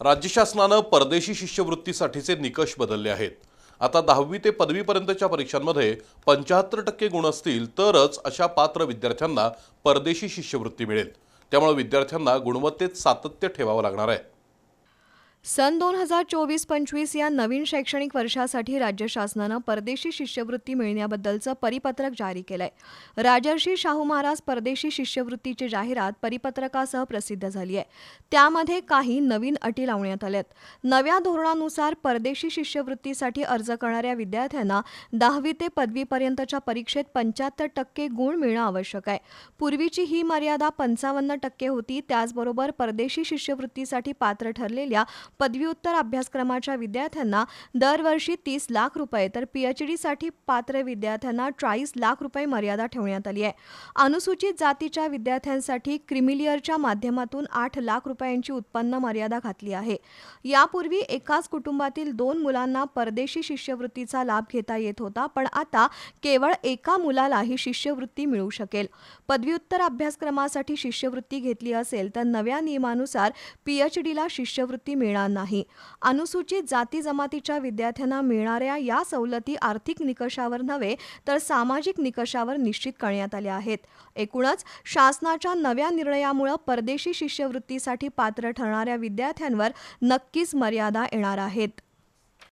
राज्य शासनानं परदेशी शिष्यवृत्तीसाठीचे निकष बदलले आहेत. आता दहावी ते पदवीपर्यंतच्या परीक्षांमध्ये पंच्याहत्तर टक्के गुण असतील तरच अशा पात्र विद्यार्थ्यांना परदेशी शिष्यवृत्ती मिळेल. त्यामुळे विद्यार्थ्यांना गुणवत्तेत सातत्य ठेवावं लागणार आहे. सन दोन हजार चोवीस पंचवीस या नवीन शैक्षणिक वर्षासाठी राज्य शासनानं परदेशी शिष्यवृत्ती मिळण्याबद्दलचं परिपत्रक जारी केलंय. राजर्षी शाहू महाराज परदेशी शिष्यवृत्तीची जाहिरात परिपत्रकासह प्रसिद्ध झाली आहे त्यामध्ये काही नवीन अटी लावण्यात आल्यात. नव्या धोरणानुसार परदेशी शिष्यवृत्तीसाठी अर्ज करणाऱ्या विद्यार्थ्यांना दहावी ते पदवीपर्यंतच्या परीक्षेत पंच्याहत्तर टक्के गुण मिळणं आवश्यक आहे. पूर्वीची ही मर्यादा पंचावन्न टक्के होती. त्याचबरोबर परदेशी शिष्यवृत्तीसाठी पात्र ठरलेल्या पदव्युत्तर अभ्यासक्रमाच्या विद्यार्थ्यांना दरवर्षी तीस लाख रुपये तर पीएचडीसाठी पात्र विद्यार्थ्यांना चाळीस लाख रुपये मर्यादा ठेवण्यात आली आहे. अनुसूचित जातीच्या विद्यार्थ्यांसाठी क्रिमिलियरच्या माध्यमातून आठ लाख रुपयांची उत्पन्न मर्यादा घातली आहे. यापूर्वी एकाच कुटुंबातील दोन मुलांना परदेशी शिष्यवृत्तीचा लाभ घेता येत होता पण आता केवळ एका मुलाला ही शिष्यवृत्ती मिळू शकेल. पदव्युत्तर अभ्यासक्रमासाठी शिष्यवृत्ती घेतली असेल तर नव्या नियमानुसार पीएचडीला शिष्यवृत्ती मिळणार नाही. अनुसूचित जाती जमातीच्या विद्यार्थ्यांना मिळणाऱ्या या सवलती आर्थिक निकषावर नव्हे तर सामाजिक निकषावर निश्चित करण्यात आल्या आहेत. एकूणच शासनाच्या नव्या निर्णयामुळे परदेशी शिष्यवृत्तीसाठी पात्र ठरणाऱ्या विद्यार्थ्यांवर नक्कीच मर्यादा येणार आहेत.